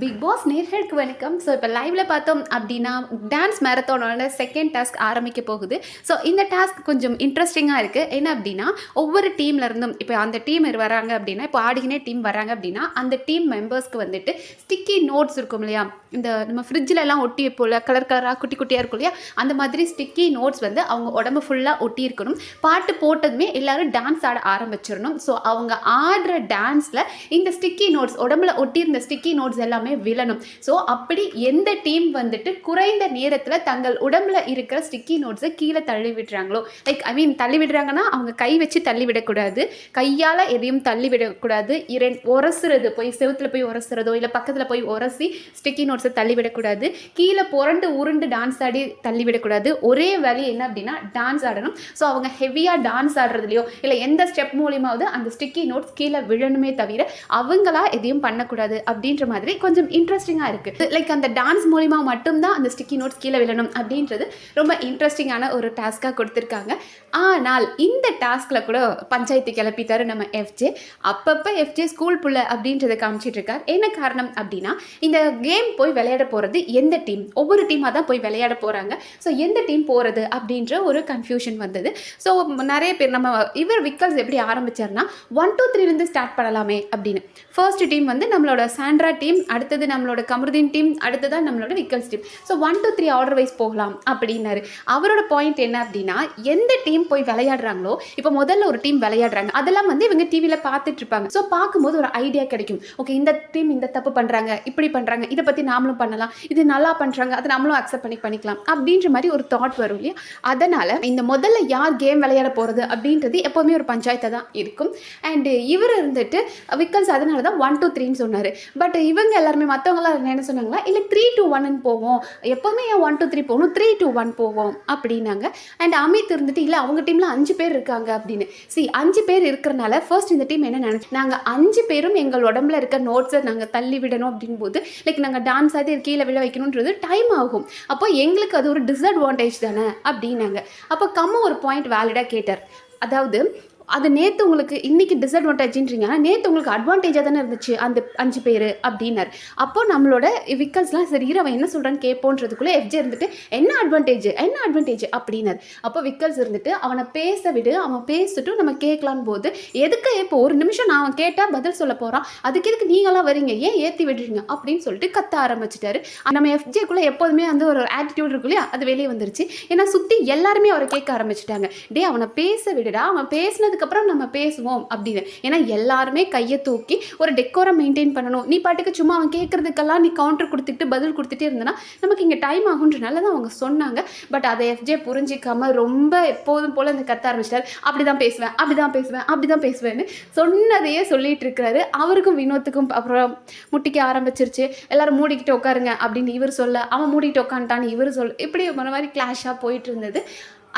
Big pass நேர்களுக்கு வணக்கம். So இப்போ லைவ்ல பார்த்தோம் அப்படின்னா டான்ஸ் மேரத்தானோட செகண்ட் டாஸ்க் ஆரம்பிக்க போகுது. ஸோ இந்த டாஸ்க் கொஞ்சம் இன்ட்ரெஸ்டிங்காக இருக்குது என்ன அப்படின்னா ஒவ்வொரு டீம்ல இருந்தும் இப்போ அந்த டீம் வராங்க அப்படின்னா இப்போ ஆடிகினே டீம் வராங்க அப்படின்னா அந்த டீம் மெம்பர்ஸ்க்கு வந்துட்டு ஸ்டிக்கி நோட்ஸ் இருக்கும் இல்லையா? இந்த நம்ம ஃப்ரிட்ஜில் ஒட்டிய ஒட்டி கலர் கலராக குட்டி குட்டியாக இருக்கும் இல்லையா? அந்த மாதிரி ஸ்டிக்கி நோட்ஸ் வந்து அவங்க உடம்பு ஃபுல்லாக ஒட்டி இருக்கணும். பாட்டு போட்டதுமே எல்லாரும் டான்ஸ் ஆட ஆரம்பிச்சிடணும். ஸோ அவங்க ஆடுற டான்ஸில் இந்த ஸ்டிக்கி நோட்ஸ் உடம்புல ஒட்டியிருந்த ஸ்டிக்கி நோட்ஸ் எல்லாமே விழணும். ஸோ அப்படி எந்த டீம் வந்துட்டு குறைந்த நேரத்தில் தங்கள் உடம்புல இருக்கிற ஸ்டிக்கி நோட்ஸை கீழே தள்ளி விடுறாங்களோ லைக் ஐ மீன் தள்ளி விடுறாங்கன்னா அவங்க கை வச்சு தள்ளி விடக்கூடாது கையால் எதையும் தள்ளி விடக்கூடாது இரண் உரசுறது போய் செவுத்துல போய் உரசுறதோ இல்லை பக்கத்தில் போய் உரசி ஸ்டிக்கி நோட்ஸை தள்ளி விடக்கூடாது கீழே புரண்டு உருண்டு டான்ஸ் ஆடி தள்ளி விடக்கூடாது ஒரே வழி என்ன அப்படின்னா டான்ஸ் ஆடணும். ஸோ அவங்க ஹெவியாக டான்ஸ் ஆடுறதுலையோ இல்லை எந்த ஸ்டெப் மூலியமாவது அந்த ஸ்டிக்கி நோட்ஸ் கீழே விழணுமே தவிர அவங்களா எதையும் பண்ணக்கூடாது அப்படின்ற மாதிரி கொஞ்சம் இன்ட்ரெஸ்டிங்காக இருக்குது லைக் அந்த டான்ஸ் மூலிமா மட்டும்தான் அந்த ஸ்டிக்கி நோட்ஸ் கீழே விழணும் அப்படின்றது ரொம்ப இன்ட்ரெஸ்டிங்கான ஒரு டாஸ்க்காக கொடுத்துருக்காங்க. ஆனால் இந்த டாஸ்கில் கூட பஞ்சாயத்து கிளப்பிட்டாரு நம்ம எஃப்ஜே அப்பப்போ எஃப்ஜே ஸ்கூல் புள்ள அப்படின்றத காமிச்சிட்டு இருக்கார். என்ன காரணம் அப்படின்னா இந்த கேம் போய் விளையாட போகிறது எந்த டீம் ஒவ்வொரு டீமாக தான் போய் விளையாட போகிறாங்க ஸோ எந்த டீம் போகிறது அப்படின்ற ஒரு கன்ஃபியூஷன் வந்தது. ஸோ நிறைய பேர் நம்ம இவர் விக்கல்ஸ் எப்படி ஆரம்பிச்சார்னா ஒன் டூ த்ரீலேருந்து ஸ்டார்ட் பண்ணலாமே அப்படின்னு. ஃபர்ஸ்ட் டீம் வந்து நம்மளோட சாண்ட்ரா டீம் அடுத்தது நம்மளோட கமருதீன் டீம் அடுத்ததான் நம்மளோட Vikkals team. So one two three order wise போகலாம் அப்படின்னாரு. அவரோட பாயிண்ட் என்ன அப்படின்னா எந்த டீம் போய் விளையாடுறாங்களோ இப்போ முதல்ல ஒரு டீம் விளையாடுறாங்க. அதெல்லாம் வந்து இவங்க டிவியில் பார்த்துட்டு இருப்பாங்க. ஸோ பார்க்கும்போது ஒரு ஐடியா கிடைக்கும். ஓகே இந்த டீம் இந்த தப்பு பண்ணுறாங்க இப்படி பண்ணுறாங்க இதை பற்றி நாமளும் பண்ணலாம். இது நல்லா பண்ணுறாங்க அதை நம்மளும் அக்செப்ட் பண்ணி பண்ணிக்கலாம். அப்படின்ற மாதிரி ஒரு தாட் வரும் இல்லையா? அதனால் இந்த முதல்ல யார் கேம் விளையாட போகிறது அப்படின்றது எப்போவுமே ஒரு பஞ்சாயத்தை தான் இருக்கும். அண்டு இவர் இருந்துட்டு விக்கல்ஸ் அதனால தான் ஒன் டூ த்ரீன்னு சொன்னார். பட் இவங்க எல்லாருமே மற்றவங்களாம் என்ன சொன்னாங்களா இல்லை த்ரீ டூ ஒன்னு போவோம். எப்போவுமே ஏன் ஒன் டூ த்ரீ போகணும்? த்ரீ டூ ஒன் போவோம். அப்படின்னாங்க. அண்ட் அமித் இருந்துட்டு இல்லை அவங்க டீமில் அஞ்சு பேர் இருக்காங்க. அப்படின்னு. சி அஞ்சு பேர் இருக்கிறனால ஃபர்ஸ்ட் இந்த டீம் என்ன நினச்சி நாங்கள் அஞ்சு பேரும் எங்கள் உடம்புல இருக்க நோட்ஸை நாங்கள் தள்ளி விடணும் அப்படின் போது லைக் நாங்கள் டான்ஸ் ஆகி கீழே விழ வைக்கணுன்றது டைம் ஆகும். அப்போ எங்களுக்கு அது ஒரு டிஸ்அட்வான்டேஜ் தானே? அப்படின்னாங்க. அப்போ கம்ம ஒரு பாயிண்ட் வேலிடாக கேட்டார். அதாவது அது நேற்று உங்களுக்கு இன்றைக்கி டிஸ்அட்வான்டேஜ்ன்றீங்க ஆனால் நேற்று உங்களுக்கு அட்வான்டேஜாக தானே இருந்துச்சு அந்த அஞ்சு பேர் அப்படின்னார். அப்போ நம்மளோட விக்கல்ஸ்லாம் சரி இரு, அவன் என்ன சொல்கிறான்னு கேட்போன்றதுக்குள்ளே எஃப்ஜே இருந்துட்டு என்ன அட்வான்டேஜ் என்ன அட்வான்டேஜ் அப்படின்னார். அப்போ விக்கல்ஸ் இருந்துட்டு அவனை பேச விடு அவன் பேசிட்டும் நம்ம கேட்கலான் போது எதுக்கு இப்போ ஒரு நிமிஷம் நான் அவன் கேட்டால் பதில் சொல்ல போகிறான் அதுக்கு எதுக்கு நீங்களாம் வரீங்க ஏன் ஏற்றி விடுறீங்க? அப்படின்னு சொல்லிட்டு கத்த ஆரம்பிச்சிட்டாரு. நம்ம எஃப்ஜேக்குள்ளே எப்போதுமே வந்து ஒரு ஆட்டிடியூட் இருக்கு இல்லையா? அது வெளியே வந்துருச்சு. ஏன்னா சுற்றி எல்லாருமே அவரை கேட்க ஆரம்பிச்சிட்டாங்க. டே அவனை பேச விடுடா. அவன் பேசினது வந்ததுக்கப்புறம் நம்ம பேசுவோம் அப்படின்னு. ஏன்னா எல்லாருமே கையை தூக்கி ஒரு டெக்கோரம் மெயின்டைன் பண்ணணும். நீ பாட்டுக்கு சும்மா அவன் கேட்குறதுக்கெல்லாம் நீ கவுண்டர் கொடுத்துட்டு பதில் கொடுத்துட்டே இருந்தனா நமக்கு இங்கே டைம் ஆகுன்றனால தான் அவங்க சொன்னாங்க. பட் அதை எஃப்ஜே புரிஞ்சிக்காமல் ரொம்ப எப்போதும் போல் அந்த கத்த ஆரம்பிச்சிட்டார். அப்படி தான் பேசுவேன் அப்படி தான் பேசுவேன் அப்படி தான் பேசுவேன்னு சொன்னதையே சொல்லிட்டு இருக்கிறாரு. அவருக்கும் வினோத்துக்கும் அப்புறம் முட்டிக்க ஆரம்பிச்சிருச்சு. எல்லாரும் மூடிக்கிட்டு உட்காருங்க அப்படின்னு இவர் சொல்ல அவன் மூடிக்கிட்டு உட்காந்துட்டான்னு இவர் சொல்ல இப்படி ஒரு மாதிரி கிளாஷாக போயிட்டு இருந்தது.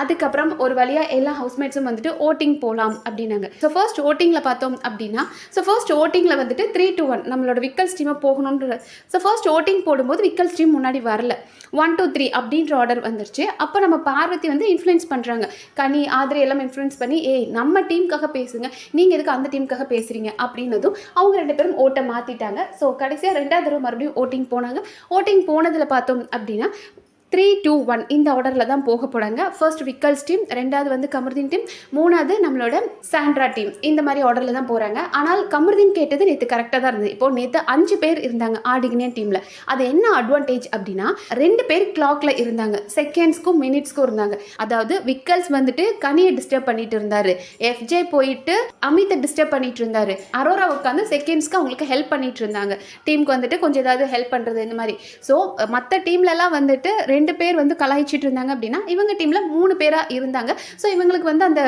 அதுக்கப்புறம் ஒரு வழியாக எல்லா ஹவுஸ்மேட்ஸும் வந்துட்டு ஓட்டிங் போகலாம் அப்படின்னாங்க. ஸோ ஃபர்ஸ்ட் ஓட்டிங்கில் பார்த்தோம் அப்படின்னா ஸோ ஃபர்ஸ்ட் ஓட்டிங்கில் வந்துட்டு த்ரீ டு ஒன் நம்மளோட விக்கல் ஸ்டீமாக போகணுன்ற ஸோ ஃபர்ஸ்ட் ஓட்டிங் போடும்போது விக்கல் ஸ்டீம் முன்னாடி வரல. ஒன் டூ த்ரீ அப்படின்ற ஆர்டர் வந்துருச்சு. அப்போ நம்ம பார்வதி வந்து இன்ஃப்ளூயன்ஸ் பண்ணுறாங்க கனி ஆதிரை எல்லாம் இன்ஃப்ளூயன்ஸ் பண்ணி ஏய் நம்ம டீமுக்காக பேசுங்க. நீங்கள் எதுக்கு அந்த டீமுக்காக பேசுகிறீங்க அப்படின்னதும் அவங்க ரெண்டு பேரும் ஓட்டை மாற்றிட்டாங்க ஸோ கடைசியாக ரெண்டாவது தடவை மறுபடியும் ஓட்டிங் போனாங்க. ஓட்டிங் போனதில் பார்த்தோம் அப்படின்னா த்ரீ டூ ஒன் இந்த ஆர்டரில் தான் போக போகிறாங்க ஃபர்ஸ்ட் விக்கல்ஸ் டீம் ரெண்டாவது வந்து கமர்தீன் டீம் மூணாவது நம்மளோட சாண்ட்ரா டீம் இந்த மாதிரி ஆர்டரில் தான் போகிறாங்க ஆனால் கமர்தீன் கேட்டது நேற்று கரெக்டாக தான் இருந்தது. இப்போ நேற்று அஞ்சு பேர் இருந்தாங்க ஆடிகினியன் டீமில் அது என்ன அட்வான்டேஜ் அப்படின்னா ரெண்டு பேர் கிளாக்ல இருந்தாங்க. செகண்ட்ஸ்க்கும் மினிட்ஸ்க்கும் இருந்தாங்க. அதாவது விக்கல்ஸ் வந்துட்டு கனியை டிஸ்டர்ப் பண்ணிட்டு இருந்தாரு. எஃப்ஜே போயிட்டு அமித்தை டிஸ்டர்ப் பண்ணிட்டு இருந்தாரு. அரோரா உட்காந்து செகண்ட்ஸ்க்கு அவங்களுக்கு ஹெல்ப் பண்ணிட்டு இருந்தாங்க. டீமுக்கு வந்துட்டு கொஞ்சம் ஏதாவது ஹெல்ப் பண்ணுறது இந்த மாதிரி. ஸோ மற்ற டீம்லலாம் வந்துட்டு ரெண்டு பேர் வந்து கலாய்ச்சிட்டு இருந்தாங்க அப்படின்னா இவங்க டீமில் மூணு பேராக இருந்தாங்க. ஸோ இவங்களுக்கு வந்து அந்த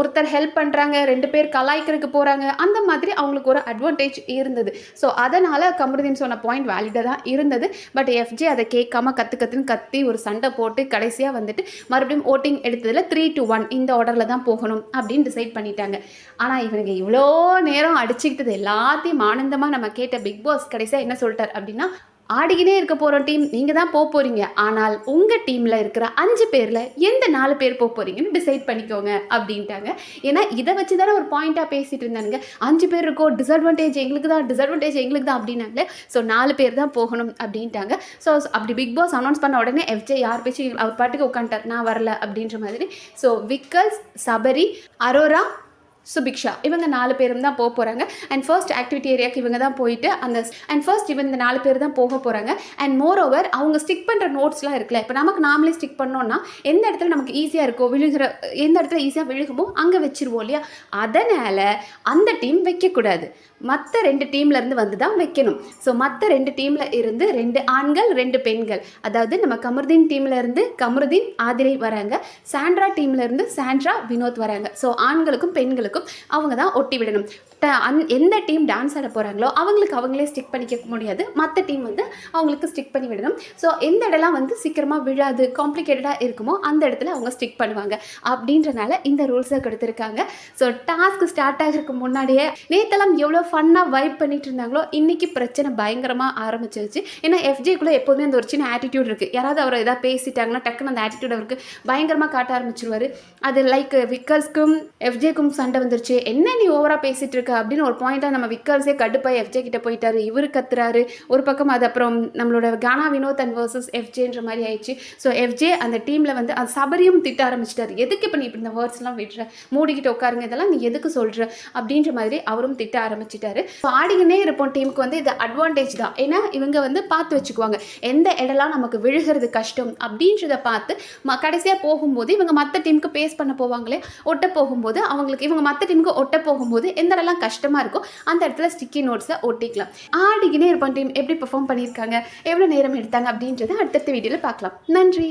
ஒருத்தர் ஹெல்ப் பண்ணுறாங்க ரெண்டு பேர் கலாய்க்கிறதுக்கு போகிறாங்க அந்த மாதிரி அவங்களுக்கு ஒரு அட்வான்டேஜ் இருந்தது. ஸோ அதனால் கமருதீன் சொன்ன பாயிண்ட் வேலிடாக தான் இருந்தது. பட் எஃப்ஜே அதை கேட்காம கற்று கற்றுன்னு கத்தி ஒரு சண்டை போட்டு கடைசியாக வந்துட்டு மறுபடியும் ஓட்டிங் எடுத்ததில் த்ரீ டு ஒன் இந்த ஆர்டரில் தான் போகணும் அப்படின்னு டிசைட் பண்ணிட்டாங்க. ஆனால் இவனுங்க இவ்வளோ நேரம் அடிச்சுக்கிட்டது எல்லாத்தையும் ஆனந்தமாக நம்ம கேட்ட பிக் பாஸ் கடைசியாக என்ன சொல்லிட்டார் அப்படின்னா ஆடிக்கினே இருக்க போகிற டீம் நீங்கள் தான் போக போகிறீங்க ஆனால் உங்கள் டீமில் இருக்கிற அஞ்சு பேரில் எந்த நாலு பேர் போக போகிறீங்கன்னு டிசைட் பண்ணிக்கோங்க அப்படின்ட்டாங்க. ஏன்னா இதை வச்சு தானே ஒரு பாயிண்ட்டாக பேசிகிட்டு இருந்தானுங்க. அஞ்சு பேர் இருக்கோ டிஸ்அட்வான்டேஜ் எங்களுக்கு தான் டிஸ்அட்வான்டேஜ் எங்களுக்கு தான் அப்படின்னாங்களே ஸோ நாலு பேர் தான் போகணும் அப்படின்ட்டாங்க. ஸோ அப்படி பிக் பாஸ் அனௌன்ஸ் பண்ண உடனே எஃப்ஜே யார் பேச்சு அவர் பாட்டுக்கு உட்காந்துட்டார். நான் வரல அப்படின்ற மாதிரி. ஸோ விக்கல்ஸ் சபரி அரோரா சுபிக்ஷா இவங்க நாலு பேரும் தான் போக போகிறாங்க அண்ட் ஃபர்ஸ்ட் ஆக்டிவிட்டி ஏரியாவுக்கு இவங்க தான் போயிட்டு அந்த அண்ட் ஃபர்ஸ்ட் இவங்க இந்த நாலு பேர் தான் போக போகிறாங்க அண்ட் மோர் ஓவர் அவங்க ஸ்டிக் பண்ணுற நோட்ஸ்லாம் இருக்குல்ல இப்போ நமக்கு நாமளே ஸ்டிக் பண்ணோன்னா எந்த இடத்துல நமக்கு ஈஸியாக இருக்கோ விழுகிற எந்த இடத்துல ஈஸியாக விழுகுமோ அங்கே வச்சிருவோம் இல்லையா? அதனால் அந்த டீம் வைக்கக்கூடாது மற்ற ரெண்டு டீம்ல இருந்து வந்து தான் வைக்கணும். ஸோ மற்ற ரெண்டு டீமில் இருந்து ரெண்டு ஆண்கள் ரெண்டு பெண்கள். அதாவது நம்ம கமருதீன் டீம்லேருந்து கமருதீன் ஆதிரை வராங்க. சாண்ட்ரா டீம்லேருந்து சாண்ட்ரா வினோத் வராங்க. ஸோ ஆண்களுக்கும் பெண்களுக்கும் அவங்க தான் ஒட்டி விடணும். ட- அந்- எந்த டீம் டான்ஸ் ஆட போகிறாங்களோ அவங்களுக்கு அவங்களே ஸ்டிக் பண்ணிக்க முடியாது. மற்ற டீம் வந்து அவங்களுக்கு ஸ்டிக் பண்ணி விடணும். ஸோ எந்த இடம்லாம் வந்து சீக்கிரமாக விழாது காம்ப்ளிகேட்டடாக இருக்குமோ அந்த இடத்துல அவங்க ஸ்டிக் பண்ணுவாங்க. அப்படின்றனால இந்த ரூல்ஸை கொடுத்துருக்காங்க. ஸோ டாஸ்க் ஸ்டார்ட் ஆகிறதுக்கு முன்னாடியே நேத்தெல்லாம் எவ்வளோ ஃபன்னாக வைப் பண்ணிட்டு இருந்தாங்களோ இன்றைக்கி பிரச்சனை பயங்கரமாக ஆரம்பிச்சிருச்சு. ஏன்னா எஃப்ஜேக்குள்ளே எப்போதுமே அந்த ஒரு சின்ன ஆட்டிடியூட் இருக்குது யாராவது அவர் எதாவது பேசிட்டாங்கன்னா டக்குன்னு அந்த ஆட்டிடியூட் அவருக்கு பயங்கரமாக காட்ட ஆரம்பிச்சிருவாரு. அது லைக் விக்கல்ஸ்க்கும் எஃப்ஜேக்கும் சண்டை வந்துருச்சு. என்ன நீ ஓவராக பேசிகிட்டு இருக்க அப்படின்னு ஒரு பாயிண்ட்டாக நம்ம விக்கல்ஸே கடுப்பாக எஃப்ஜே கிட்ட போயிட்டாரு. இவர் கத்துறாரு. ஒரு பக்கம் அது அப்புறம் நம்மளோட கானா வினோத் அண்ட் வர்சஸ் எஃப்ஜேன்ற மாதிரி ஆயிடுச்சு. ஸோ எஃப்ஜே அந்த டீமில் வந்து அது சபரியும் திட்ட ஆரம்பிச்சிட்டாரு. எதுக்கு இப்போ நீ இப்படி இந்த வேர்ட்ஸ்லாம் விடுற? மூடிக்கிட்டு உட்காருங்க. இதெல்லாம் நீ எதுக்கு சொல்கிற அப்படின்ற மாதிரி அவரும் திட்ட ஆரம்பிச்சிட்டாரு. ஸோ ஆடிக்கினே இருப்போம். டீமுக்கு வந்து இது அட்வான்டேஜ் தான். ஏன்னா இவங்க வந்து பார்த்து வச்சுக்குவாங்க. எந்த இடம்லாம் நமக்கு விழுகிறது கஷ்டம் அப்படின்றத பார்த்து ம கடைசியாக போகும்போது இவங்க மற்ற டீமுக்கு பேஸ் பண்ண போவாங்களே ஒட்ட போகும்போது அவங்களுக்கு இவங்க மற்ற டீமுக்கு ஒட்ட போகும்போது எந்த இடம்லாம் கஷ்டமாக இருக்கோ அந்த இடத்துல ஸ்டிக்கி நோட்ஸை ஒட்டிக்கலாம். ஆடிக்கினே இருப்போம் டீம் எப்படி பெர்ஃபார்ம் பண்ணியிருக்காங்க? எவ்வளோ நேரம் எடுத்தாங்க? அப்படின்றத அடுத்தடுத்த வீடியோவில் பார்க்கலாம். நன்றி.